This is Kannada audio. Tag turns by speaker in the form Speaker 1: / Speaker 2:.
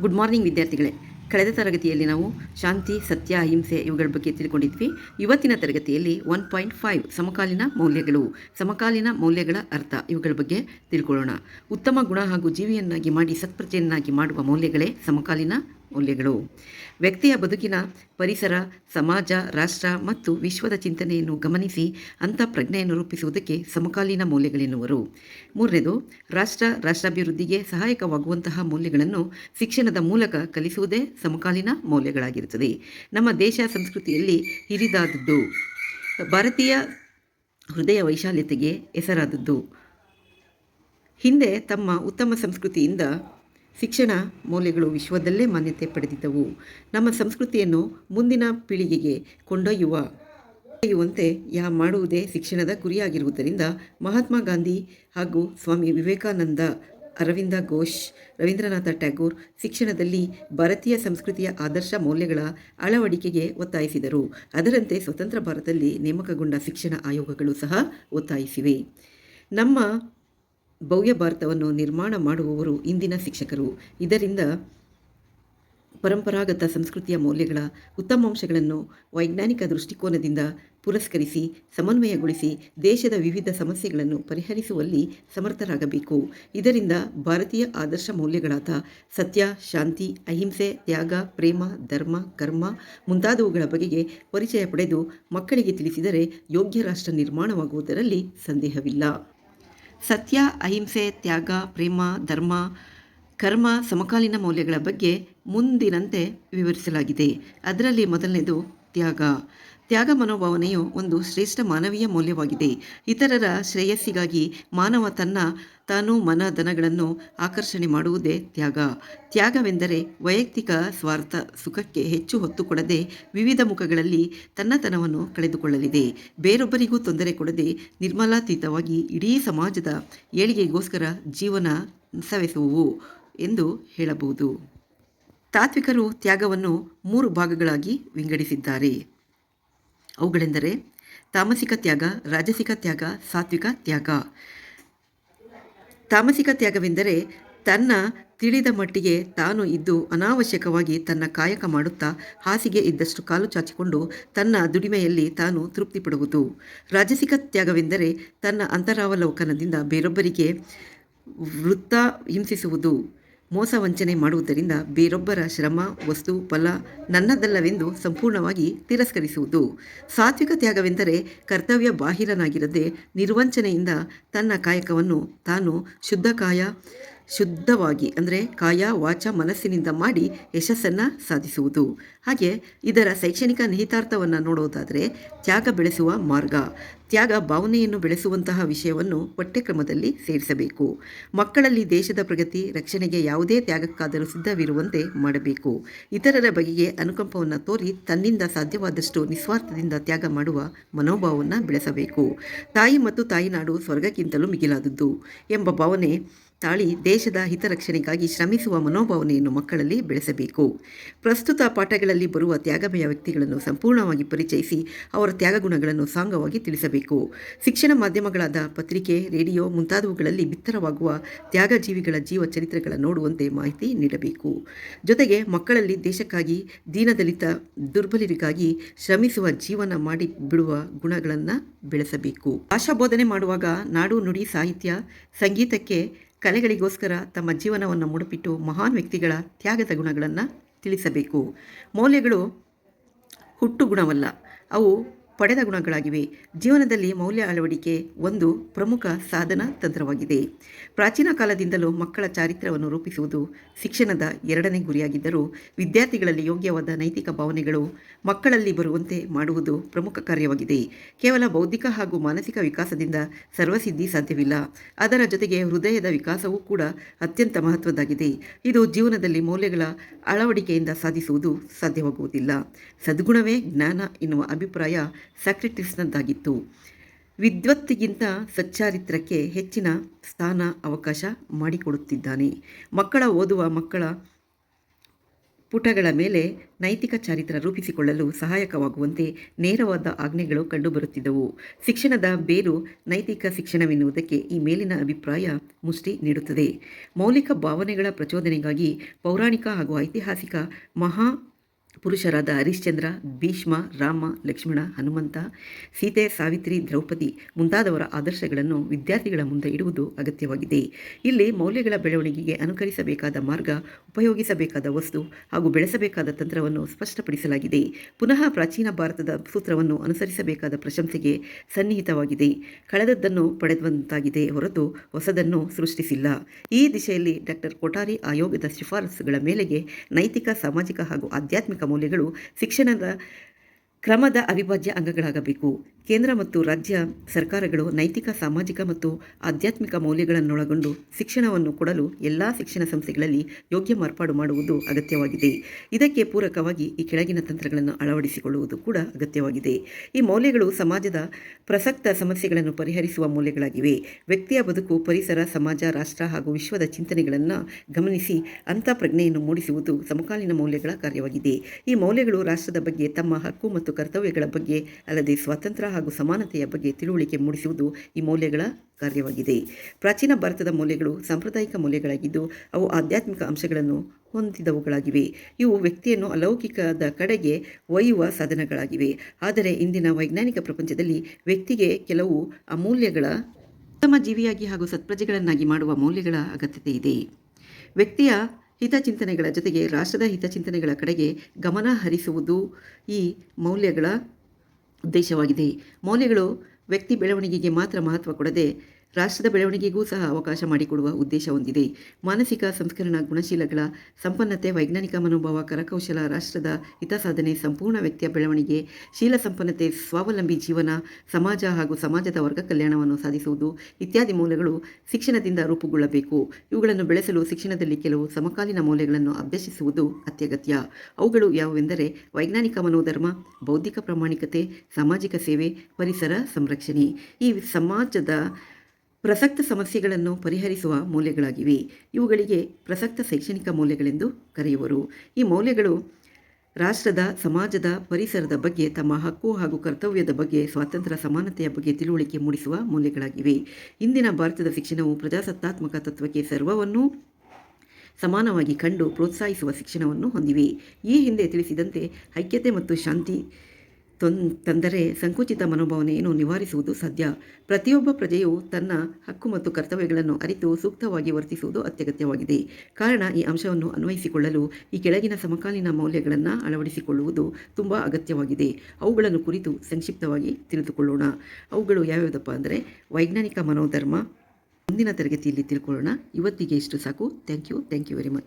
Speaker 1: ಗುಡ್ ಮಾರ್ನಿಂಗ್ ವಿದ್ಯಾರ್ಥಿಗಳೇ. ಕಳೆದ ತರಗತಿಯಲ್ಲಿ ನಾವು ಶಾಂತಿ, ಸತ್ಯ, ಅಹಿಂಸೆ ಇವುಗಳ ಬಗ್ಗೆ ತಿಳ್ಕೊಂಡಿದ್ವಿ. ಇವತ್ತಿನ ತರಗತಿಯಲ್ಲಿ ಒನ್ ಪಾಯಿಂಟ್ ಫೈವ್ ಸಮಕಾಲೀನ ಮೌಲ್ಯಗಳು. ಸಮಕಾಲೀನ ಮೌಲ್ಯಗಳ ಅರ್ಥ ಇವುಗಳ ಬಗ್ಗೆ ತಿಳ್ಕೊಳ್ಳೋಣ. ಉತ್ತಮ ಗುಣ ಹಾಗೂ ಜೀವಿಯನ್ನಾಗಿ ಮಾಡಿ ಸತ್ಪ್ರಜೆಯನ್ನಾಗಿ ಮಾಡುವ ಮೌಲ್ಯಗಳೇ ಸಮಕಾಲೀನ ಮೌಲ್ಯಗಳು. ವ್ಯಕ್ತಿಯ ಬದುಕಿನ ಪರಿಸರ, ಸಮಾಜ, ರಾಷ್ಟ್ರ ಮತ್ತು ವಿಶ್ವದ ಚಿಂತನೆಯನ್ನು ಗಮನಿಸಿ ಅಂಥ ಪ್ರಜ್ಞೆಯನ್ನು ರೂಪಿಸುವುದಕ್ಕೆ ಸಮಕಾಲೀನ ಮೌಲ್ಯಗಳೆನ್ನುವರು. ಮೂರನೇದು, ರಾಷ್ಟ್ರ ರಾಷ್ಟ್ರಾಭಿವೃದ್ಧಿಗೆ ಸಹಾಯಕವಾಗುವಂತಹ ಮೌಲ್ಯಗಳನ್ನು ಶಿಕ್ಷಣದ ಮೂಲಕ ಕಲಿಸುವುದೇ ಸಮಕಾಲೀನ ಮೌಲ್ಯಗಳಾಗಿರುತ್ತದೆ. ನಮ್ಮ ದೇಶ ಸಂಸ್ಕೃತಿಯಲ್ಲಿ ಹಿರಿದಾದದ್ದು, ಭಾರತೀಯ ಹೃದಯ ವೈಶಾಲ್ಯತೆಗೆ ಹೆಸರಾದದ್ದು. ಹಿಂದೆ ತಮ್ಮ ಉತ್ತಮ ಸಂಸ್ಕೃತಿಯಿಂದ ಶಿಕ್ಷಣ ಮೌಲ್ಯಗಳು ವಿಶ್ವದಲ್ಲೇ ಮಾನ್ಯತೆ ಪಡೆದಿದ್ದವು. ನಮ್ಮ ಸಂಸ್ಕೃತಿಯನ್ನು ಮುಂದಿನ ಪೀಳಿಗೆಗೆ ಕೊಂಡೊಯ್ಯುವ ಕೊಂಡೊಯ್ಯುವಂತೆ ಯಾ ಮಾಡುವುದೇ ಶಿಕ್ಷಣದ ಗುರಿಯಾಗಿರುವುದರಿಂದ ಮಹಾತ್ಮ ಗಾಂಧಿ ಹಾಗೂ ಸ್ವಾಮಿ ವಿವೇಕಾನಂದ, ಅರವಿಂದ ಘೋಷ್, ರವೀಂದ್ರನಾಥ ಟ್ಯಾಗೋರ್ ಶಿಕ್ಷಣದಲ್ಲಿ ಭಾರತೀಯ ಸಂಸ್ಕೃತಿಯ ಆದರ್ಶ ಮೌಲ್ಯಗಳ ಅಳವಡಿಕೆಗೆ ಒತ್ತಾಯಿಸಿದರು. ಅದರಂತೆ ಸ್ವತಂತ್ರ ಭಾರತದಲ್ಲಿ ನೇಮಕಗೊಂಡ ಶಿಕ್ಷಣ ಆಯೋಗಗಳು ಸಹ ಒತ್ತಾಯಿಸಿವೆ. ನಮ್ಮ ಭವ್ಯ ಭಾರತವನ್ನು ನಿರ್ಮಾಣ ಮಾಡುವವರು ಇಂದಿನ ಶಿಕ್ಷಕರು. ಇದರಿಂದ ಪರಂಪರಾಗತ ಸಂಸ್ಕೃತಿಯ ಮೌಲ್ಯಗಳ ಉತ್ತಮಾಂಶಗಳನ್ನು ವೈಜ್ಞಾನಿಕ ದೃಷ್ಟಿಕೋನದಿಂದ ಪುರಸ್ಕರಿಸಿ, ಸಮನ್ವಯಗೊಳಿಸಿ ದೇಶದ ವಿವಿಧ ಸಮಸ್ಯೆಗಳನ್ನು ಪರಿಹರಿಸುವಲ್ಲಿ ಸಮರ್ಥರಾಗಬೇಕು. ಇದರಿಂದ ಭಾರತೀಯ ಆದರ್ಶ ಮೌಲ್ಯಗಳಾದ ಸತ್ಯ, ಶಾಂತಿ, ಅಹಿಂಸೆ, ತ್ಯಾಗ, ಪ್ರೇಮ, ಧರ್ಮ, ಕರ್ಮ ಮುಂತಾದವುಗಳ ಬಗೆಗೆ ಪರಿಚಯ ಪಡೆದು ಮಕ್ಕಳಿಗೆ ತಿಳಿಸಿದರೆ ಯೋಗ್ಯ ರಾಷ್ಟ್ರ ನಿರ್ಮಾಣವಾಗುವುದರಲ್ಲಿ ಸಂದೇಹವಿಲ್ಲ. ಸತ್ಯ ಅಹಿಂಸೆ ತ್ಯಾಗ ಪ್ರೇಮ ಧರ್ಮ ಕರ್ಮ ಸಮಕಾಲೀನ ಮೌಲ್ಯಗಳ ಬಗ್ಗೆ ಮುಂದಿನಂತೆ ವಿವರಿಸಲಾಗಿದೆ. ಅದರಲ್ಲಿ ಮೊದಲನೇದು ತ್ಯಾಗ. ತ್ಯಾಗ ಮನೋಭಾವನೆಯು ಒಂದು ಶ್ರೇಷ್ಠ ಮಾನವೀಯ ಮೌಲ್ಯವಾಗಿದೆ. ಇತರರ ಶ್ರೇಯಸ್ಸಿಗಾಗಿ ಮಾನವ ತನ್ನ ತಾನು ಮನ ಧನಗಳನ್ನು ಆಕರ್ಷಣೆ ಮಾಡುವುದೇ ತ್ಯಾಗ. ತ್ಯಾಗವೆಂದರೆ ವೈಯಕ್ತಿಕ ಸ್ವಾರ್ಥ ಸುಖಕ್ಕೆ ಹೆಚ್ಚು ಹೊತ್ತು ಕೊಡದೆ ವಿವಿಧ ಮುಖಗಳಲ್ಲಿ ತನ್ನತನವನ್ನು ಕಳೆದುಕೊಳ್ಳಲಿದೆ. ಬೇರೊಬ್ಬರಿಗೂ ತೊಂದರೆ ಕೊಡದೆ ನಿರ್ಮಲಾತೀತವಾಗಿ ಇಡೀ ಸಮಾಜದ ಏಳಿಗೆಗೋಸ್ಕರ ಜೀವನ ಸವೆಸುವು ಎಂದು ಹೇಳಬಹುದು. ತಾತ್ವಿಕರು ತ್ಯಾಗವನ್ನು ಮೂರು ಭಾಗಗಳಾಗಿ ವಿಂಗಡಿಸಿದ್ದಾರೆ. ಅವುಗಳೆಂದರೆ ತಾಮಸಿಕ ತ್ಯಾಗ, ರಾಜಸಿಕ ತ್ಯಾಗ, ಸಾತ್ವಿಕ ತ್ಯಾಗ. ತಾಮಸಿಕ ತ್ಯಾಗವೆಂದರೆ ತನ್ನ ತಿಳಿದ ಮಟ್ಟಿಗೆ ತಾನು ಇದ್ದು ಅನಾವಶ್ಯಕವಾಗಿ ತನ್ನ ಕಾಯಕ ಮಾಡುತ್ತಾ ಹಾಸಿಗೆ ಇದ್ದಷ್ಟು ಕಾಲು ಚಾಚಿಕೊಂಡು ತನ್ನ ದುಡಿಮೆಯಲ್ಲಿ ತಾನು ತೃಪ್ತಿಪಡುವುದು. ರಾಜಸಿಕ ತ್ಯಾಗವೆಂದರೆ ತನ್ನ ಅಂತರಾವಲೋಕನದಿಂದ ಬೇರೊಬ್ಬರಿಗೆ ವೃತ್ತ ಹಿಂಸಿಸುವುದು. ಮೋಸ ವಂಚನೆ ಮಾಡುವುದರಿಂದ ಬೇರೊಬ್ಬರ ಶ್ರಮ, ವಸ್ತು, ಫಲ ನನ್ನದಲ್ಲವೆಂದು ಸಂಪೂರ್ಣವಾಗಿ ತಿರಸ್ಕರಿಸುವುದು. ಸಾತ್ವಿಕ ತ್ಯಾಗವೆಂದರೆ ಕರ್ತವ್ಯ ಬಾಹಿರನಾಗಿರದೆ ನಿರ್ವಂಚನೆಯಿಂದ ತನ್ನ ಕಾಯಕವನ್ನು ತಾನು ಶುದ್ಧ ಕಾಯ ಶುದ್ಧವಾಗಿ, ಅಂದರೆ ಕಾಯ ವಾಚ ಮನಸ್ಸಿನಿಂದ ಮಾಡಿ ಯಶಸ್ಸನ್ನು ಸಾಧಿಸುವುದು. ಹಾಗೆ ಇದರ ಶೈಕ್ಷಣಿಕ ನಿಹಿತಾರ್ಥವನ್ನು ನೋಡೋದಾದರೆ ತ್ಯಾಗ ಬೆಳೆಸುವ ಮಾರ್ಗ. ತ್ಯಾಗ ಭಾವನೆಯನ್ನು ಬೆಳೆಸುವಂತಹ ವಿಷಯವನ್ನು ಪಠ್ಯಕ್ರಮದಲ್ಲಿ ಸೇರಿಸಬೇಕು. ಮಕ್ಕಳಲ್ಲಿ ದೇಶದ ಪ್ರಗತಿ, ರಕ್ಷಣೆಗೆ ಯಾವುದೇ ತ್ಯಾಗಕ್ಕಾದರೂ ಸಿದ್ಧವಿರುವಂತೆ ಮಾಡಬೇಕು. ಇತರರ ಬಗೆಗೆ ಅನುಕಂಪವನ್ನು ತೋರಿ ತನ್ನಿಂದ ಸಾಧ್ಯವಾದಷ್ಟು ನಿಸ್ವಾರ್ಥದಿಂದ ತ್ಯಾಗ ಮಾಡುವ ಮನೋಭಾವವನ್ನು ಬೆಳೆಸಬೇಕು. ತಾಯಿ ಮತ್ತು ತಾಯಿನಾಡು ಸ್ವರ್ಗಕ್ಕಿಂತಲೂ ಮಿಗಿಲಾದದ್ದು ಎಂಬ ಭಾವನೆ ತಾಳಿ ದೇಶದ ಹಿತರಕ್ಷಣೆಗಾಗಿ ಶ್ರಮಿಸುವ ಮನೋಭಾವನೆಯನ್ನು ಮಕ್ಕಳಲ್ಲಿ ಬೆಳೆಸಬೇಕು. ಪ್ರಸ್ತುತ ಪಾಠಗಳಲ್ಲಿ ಬರುವ ತ್ಯಾಗಮಯ ವ್ಯಕ್ತಿಗಳನ್ನು ಸಂಪೂರ್ಣವಾಗಿ ಪರಿಚಯಿಸಿ ಅವರ ತ್ಯಾಗಗುಣಗಳನ್ನು ಸಾಂಗವಾಗಿ ತಿಳಿಸಬೇಕು. ಶಿಕ್ಷಣ ಮಾಧ್ಯಮಗಳಾದ ಪತ್ರಿಕೆ, ರೇಡಿಯೋ ಮುಂತಾದವುಗಳಲ್ಲಿ ಬಿತ್ತರವಾಗುವ ತ್ಯಾಗಜೀವಿಗಳ ಜೀವ ಚರಿತ್ರೆಗಳ ನೋಡುವಂತೆ ಮಾಹಿತಿ ನೀಡಬೇಕು. ಜೊತೆಗೆ ಮಕ್ಕಳಲ್ಲಿ ದೇಶಕ್ಕಾಗಿ, ದೀನದಲಿತ ದುರ್ಬಲರಿಗಾಗಿ ಶ್ರಮಿಸುವ ಜೀವನ ಮಾಡಿ ಬಿಡುವ ಗುಣಗಳನ್ನು ಬೆಳೆಸಬೇಕು. ಭಾಷಾ ಬೋಧನೆ ಮಾಡುವಾಗ ನಾಡು ನುಡಿ ಸಾಹಿತ್ಯ, ಸಂಗೀತಕ್ಕೆ ಕಲೆಗಳಿಗೋಸ್ಕರ ತಮ್ಮ ಜೀವನವನ್ನು ಮುಡುಪಿಟ್ಟು ಮಹಾನ್ ವ್ಯಕ್ತಿಗಳ ತ್ಯಾಗದ ಗುಣಗಳನ್ನು ತಿಳಿಸಬೇಕು. ಮೌಲ್ಯಗಳು ಹುಟ್ಟು ಗುಣವಲ್ಲ ಅವು ಪಡೆದ ಗುಣಗಳಾಗಿವೆ. ಜೀವನದಲ್ಲಿ ಮೌಲ್ಯ ಅಳವಡಿಕೆ ಒಂದು ಪ್ರಮುಖ ಸಾಧನ ತಂತ್ರವಾಗಿದೆ. ಪ್ರಾಚೀನ ಕಾಲದಿಂದಲೂ ಮಕ್ಕಳ ಚಾರಿತ್ರ್ಯವನ್ನು ರೂಪಿಸುವುದು ಶಿಕ್ಷಣದ ಎರಡನೇ ಗುರಿಯಾಗಿದ್ದರೂ, ವಿದ್ಯಾರ್ಥಿಗಳಲ್ಲಿ ಯೋಗ್ಯವಾದ ನೈತಿಕ ಭಾವನೆಗಳು ಮಕ್ಕಳಲ್ಲಿ ಬರುವಂತೆ ಮಾಡುವುದು ಪ್ರಮುಖ ಕಾರ್ಯವಾಗಿದೆ. ಕೇವಲ ಬೌದ್ಧಿಕ ಹಾಗೂ ಮಾನಸಿಕ ವಿಕಾಸದಿಂದ ಸರ್ವಸಿದ್ಧಿ ಸಾಧ್ಯವಿಲ್ಲ. ಅದರ ಜೊತೆಗೆ ಹೃದಯದ ವಿಕಾಸವೂ ಕೂಡ ಅತ್ಯಂತ ಮಹತ್ವದ್ದಾಗಿದೆ. ಇದು ಜೀವನದಲ್ಲಿ ಮೌಲ್ಯಗಳ ಅಳವಡಿಕೆಯಿಂದ ಸಾಧಿಸುವುದು ಸಾಧ್ಯವಾಗುವುದಿಲ್ಲ. ಸದ್ಗುಣವೇ ಜ್ಞಾನ ಎನ್ನುವ ಅಭಿಪ್ರಾಯ ಸಾಕ್ರೆಟಿಸ್ನದ್ದಾಗಿತ್ತು ವಿದ್ವತ್ತಿಗಿಂತ ಸಚ್ಚಾರಿತ್ರಕ್ಕೆ ಹೆಚ್ಚಿನ ಸ್ಥಾನ ಅವಕಾಶ ಮಾಡಿಕೊಡುತ್ತಿದ್ದಾನೆ. ಮಕ್ಕಳ ಓದುವ ಮಕ್ಕಳ ಪುಟಗಳ ಮೇಲೆ ನೈತಿಕ ಚಾರಿತ್ರ ರೂಪಿಸಿಕೊಳ್ಳಲು ಸಹಾಯಕವಾಗುವಂತೆ ನೇರವಾದ ಆಜ್ಞೆಗಳು ಕಂಡುಬರುತ್ತಿದ್ದವು. ಶಿಕ್ಷಣದ ಬೇರು ನೈತಿಕ ಶಿಕ್ಷಣವೆನ್ನುವುದಕ್ಕೆ ಈ ಮೇಲಿನ ಅಭಿಪ್ರಾಯ ಮುಷ್ಟಿ ನೀಡುತ್ತದೆ. ಮೌಲಿಕ ಭಾವನೆಗಳ ಪ್ರಚೋದನೆಗಾಗಿ ಪೌರಾಣಿಕ ಹಾಗೂ ಐತಿಹಾಸಿಕ ಮಹಾ ಪುರುಷರಾದ ಹರಿಶ್ಚಂದ್ರ, ಭೀಷ್ಮ, ರಾಮ, ಲಕ್ಷ್ಮಣ, ಹನುಮಂತ, ಸೀತೆ, ಸಾವಿತ್ರಿ, ದ್ರೌಪದಿ ಮುಂತಾದವರ ಆದರ್ಶಗಳನ್ನು ವಿದ್ಯಾರ್ಥಿಗಳ ಮುಂದೆ ಇಡುವುದು ಅಗತ್ಯವಾಗಿದೆ. ಇಲ್ಲಿ ಮೌಲ್ಯಗಳ ಬೆಳವಣಿಗೆಗೆ ಅನುಕರಿಸಬೇಕಾದ ಮಾರ್ಗ, ಉಪಯೋಗಿಸಬೇಕಾದ ವಸ್ತು ಹಾಗೂ ಬೆಳೆಸಬೇಕಾದ ತಂತ್ರವನ್ನು ಸ್ಪಷ್ಟಪಡಿಸಲಾಗಿದೆ. ಪುನಃ ಪ್ರಾಚೀನ ಭಾರತದ ಸೂತ್ರವನ್ನು ಅನುಸರಿಸಬೇಕಾದ ಪ್ರಶಂಸೆಗೆ ಸನ್ನಿಹಿತವಾಗಿದೆ. ಕಳೆದದ್ದನ್ನು ಪಡೆದಂತಾಗಿದೆ ಹೊರತು ಹೊಸದನ್ನು ಸೃಷ್ಟಿಸಿಲ್ಲ. ಈ ದಿಶೆಯಲ್ಲಿ ಡಾಕ್ಟರ್ ಕೊಠಾರಿ ಆಯೋಗದ ಶಿಫಾರಸುಗಳ ಮೇಲೆಗೆ ನೈತಿಕ, ಸಾಮಾಜಿಕ ಹಾಗೂ ಆಧ್ಯಾತ್ಮಿಕ ಮೌಲ್ಯಗಳು ಶಿಕ್ಷಣದ ಕ್ರಮದ ಅವಿಭಾಜ್ಯ ಅಂಗಗಳಾಗಬೇಕು. ಕೇಂದ್ರ ಮತ್ತು ರಾಜ್ಯ ಸರ್ಕಾರಗಳು ನೈತಿಕ, ಸಾಮಾಜಿಕ ಮತ್ತು ಆಧ್ಯಾತ್ಮಿಕ ಮೌಲ್ಯಗಳನ್ನೊಳಗೊಂಡು ಶಿಕ್ಷಣವನ್ನು ಕೊಡಲು ಎಲ್ಲ ಶಿಕ್ಷಣ ಸಂಸ್ಥೆಗಳಲ್ಲಿ ಯೋಗ್ಯ ಮಾರ್ಪಾಡು ಮಾಡುವುದು ಅಗತ್ಯವಾಗಿದೆ. ಇದಕ್ಕೆ ಪೂರಕವಾಗಿ ಈ ಕೆಳಗಿನ ತಂತ್ರಗಳನ್ನು ಅಳವಡಿಸಿಕೊಳ್ಳುವುದು ಕೂಡ ಅಗತ್ಯವಾಗಿದೆ. ಈ ಮೌಲ್ಯಗಳು ಸಮಾಜದ ಪ್ರಸಕ್ತ ಸಮಸ್ಯೆಗಳನ್ನು ಪರಿಹರಿಸುವ ಮೌಲ್ಯಗಳಾಗಿವೆ. ವ್ಯಕ್ತಿಯ ಬದುಕು, ಪರಿಸರ, ಸಮಾಜ, ರಾಷ್ಟ್ರ ಹಾಗೂ ವಿಶ್ವದ ಚಿಂತನೆಗಳನ್ನು ಗಮನಿಸಿ ಅಂತ ಪ್ರಜ್ಞೆಯನ್ನು ಮೂಡಿಸುವುದು ಸಮಕಾಲೀನ ಮೌಲ್ಯಗಳ ಕಾರ್ಯವಾಗಿದೆ. ಈ ಮೌಲ್ಯಗಳು ರಾಷ್ಟ್ರದ ಬಗ್ಗೆ ತಮ್ಮ ಹಕ್ಕು ಮತ್ತು ಕರ್ತವ್ಯಗಳ ಬಗ್ಗೆ, ಅಲ್ಲದೆ ಸ್ವಾತಂತ್ರ್ಯ ಹಾಗೂ ಸಮಾನತೆಯ ಬಗ್ಗೆ ತಿಳುವಳಿಕೆ ಮೂಡಿಸುವುದು ಈ ಮೌಲ್ಯಗಳ ಕಾರ್ಯವಾಗಿದೆ. ಪ್ರಾಚೀನ ಭಾರತದ ಮೌಲ್ಯಗಳು ಸಾಂಪ್ರದಾಯಿಕ ಮೌಲ್ಯಗಳಾಗಿದ್ದು, ಅವು ಆಧ್ಯಾತ್ಮಿಕ ಅಂಶಗಳನ್ನು ಹೊಂದಿದವುಗಳಾಗಿವೆ. ಇವು ವ್ಯಕ್ತಿಯನ್ನು ಅಲೌಕಿಕದ ಕಡೆಗೆ ಒಯ್ಯುವ ಸಾಧನಗಳಾಗಿವೆ. ಆದರೆ ಇಂದಿನ ವೈಜ್ಞಾನಿಕ ಪ್ರಪಂಚದಲ್ಲಿ ವ್ಯಕ್ತಿಗೆ ಕೆಲವು ಅಮೂಲ್ಯಗಳ, ಉತ್ತಮ ಜೀವಿಯಾಗಿ ಹಾಗೂ ಸತ್ಪ್ರಜೆಗಳನ್ನಾಗಿ ಮಾಡುವ ಮೌಲ್ಯಗಳ ಅಗತ್ಯತೆ ಇದೆ. ವ್ಯಕ್ತಿಯ ಹಿತಚಿಂತನೆಗಳ ಜೊತೆಗೆ ರಾಷ್ಟ್ರದ ಹಿತಚಿಂತನೆಗಳ ಕಡೆಗೆ ಗಮನ ಹರಿಸುವುದು ಈ ಮೌಲ್ಯಗಳ ಉದ್ದೇಶವಾಗಿದೆ. ಮೌಲ್ಯಗಳು ವ್ಯಕ್ತಿ ಬೆಳವಣಿಗೆಗೆ ಮಾತ್ರ ಮಹತ್ವ ಕೊಡದೆ ರಾಷ್ಟ್ರದ ಬೆಳವಣಿಗೆಗೂ ಸಹ ಅವಕಾಶ ಮಾಡಿಕೊಡುವ ಉದ್ದೇಶ ಹೊಂದಿದೆ. ಮಾನಸಿಕ, ಸಂಸ್ಕರಣ, ಗುಣಶೀಲಗಳ, ಸಂಪನ್ನತೆ, ವೈಜ್ಞಾನಿಕ ಮನೋಭಾವ, ಕರಕೌಶಲ, ರಾಷ್ಟ್ರದ ಹಿತಸಾಧನೆ, ಸಂಪೂರ್ಣ ವ್ಯಕ್ತಿಯ ಬೆಳವಣಿಗೆ, ಶೀಲ ಸಂಪನ್ನತೆ, ಸ್ವಾವಲಂಬಿ ಜೀವನ, ಸಮಾಜ ಹಾಗೂ ಸಮಾಜದ ವರ್ಗ ಕಲ್ಯಾಣವನ್ನು ಸಾಧಿಸುವುದು ಇತ್ಯಾದಿ ಮೌಲ್ಯಗಳು ಶಿಕ್ಷಣದಿಂದ ರೂಪುಗೊಳ್ಳಬೇಕು. ಇವುಗಳನ್ನು ಬೆಳೆಸಲು ಶಿಕ್ಷಣದಲ್ಲಿ ಕೆಲವು ಸಮಕಾಲೀನ ಮೌಲ್ಯಗಳನ್ನು ಅಭ್ಯಸಿಸುವುದು ಅತ್ಯಗತ್ಯ. ಅವುಗಳು ಯಾವುವೆಂದರೆ ವೈಜ್ಞಾನಿಕ ಮನೋಧರ್ಮ, ಬೌದ್ಧಿಕ ಪ್ರಾಮಾಣಿಕತೆ, ಸಾಮಾಜಿಕ ಸೇವೆ, ಪರಿಸರ ಸಂರಕ್ಷಣೆ. ಈ ಸಮಾಜದ ಪ್ರಸಕ್ತ ಸಮಸ್ಯೆಗಳನ್ನು ಪರಿಹರಿಸುವ ಮೌಲ್ಯಗಳಾಗಿವೆ. ಇವುಗಳಿಗೆ ಪ್ರಸಕ್ತ ಶೈಕ್ಷಣಿಕ ಮೌಲ್ಯಗಳೆಂದು ಕರೆಯುವರು. ಈ ಮೌಲ್ಯಗಳು ರಾಷ್ಟ್ರದ, ಸಮಾಜದ, ಪರಿಸರದ ಬಗ್ಗೆ, ತಮ್ಮ ಹಕ್ಕು ಹಾಗೂ ಕರ್ತವ್ಯದ ಬಗ್ಗೆ, ಸ್ವಾತಂತ್ರ್ಯ, ಸಮಾನತೆಯ ಬಗ್ಗೆ ತಿಳುವಳಿಕೆ ಮೂಡಿಸುವ ಮೌಲ್ಯಗಳಾಗಿವೆ. ಇಂದಿನ ಭಾರತದ ಶಿಕ್ಷಣವು ಪ್ರಜಾಸತ್ತಾತ್ಮಕ ತತ್ವಕ್ಕೆ ಸರ್ವವನ್ನೂ ಸಮಾನವಾಗಿ ಕಂಡು ಪ್ರೋತ್ಸಾಹಿಸುವ ಶಿಕ್ಷಣವನ್ನು ಹೊಂದಿವೆ. ಈ ಹಿಂದೆ ತಿಳಿಸಿದಂತೆ, ಐಕ್ಯತೆ ಮತ್ತು ಶಾಂತಿ ತಂದರೆ ಸಂಕುಚಿತ ಮನೋಭಾವನೆಯನ್ನು ನಿವಾರಿಸುವುದು ಸಾಧ್ಯ? ಪ್ರತಿಯೊಬ್ಬ ಪ್ರಜೆಯು ತನ್ನ ಹಕ್ಕು ಮತ್ತು ಕರ್ತವ್ಯಗಳನ್ನು ಅರಿತು ಸೂಕ್ತವಾಗಿ ವರ್ತಿಸುವುದು ಅತ್ಯಗತ್ಯವಾಗಿದೆ. ಕಾರಣ ಈ ಅಂಶವನ್ನು ಅನ್ವಯಿಸಿಕೊಳ್ಳಲು ಈ ಕೆಳಗಿನ ಸಮಕಾಲೀನ ಮೌಲ್ಯಗಳನ್ನು ಅಳವಡಿಸಿಕೊಳ್ಳುವುದು ತುಂಬ ಅಗತ್ಯವಾಗಿದೆ. ಅವುಗಳನ್ನು ಕುರಿತು ಸಂಕ್ಷಿಪ್ತವಾಗಿ ತಿಳಿದುಕೊಳ್ಳೋಣ. ಅವುಗಳು ಯಾವ್ಯಾವುದಪ್ಪ ಅಂದರೆ ವೈಜ್ಞಾನಿಕ ಮನೋಧರ್ಮ. ಮುಂದಿನ ತರಗತಿಯಲ್ಲಿ ತಿಳ್ಕೊಳ್ಳೋಣ. ಇವತ್ತಿಗೆ ಇಷ್ಟು ಸಾಕು. Thank you. Thank you very much.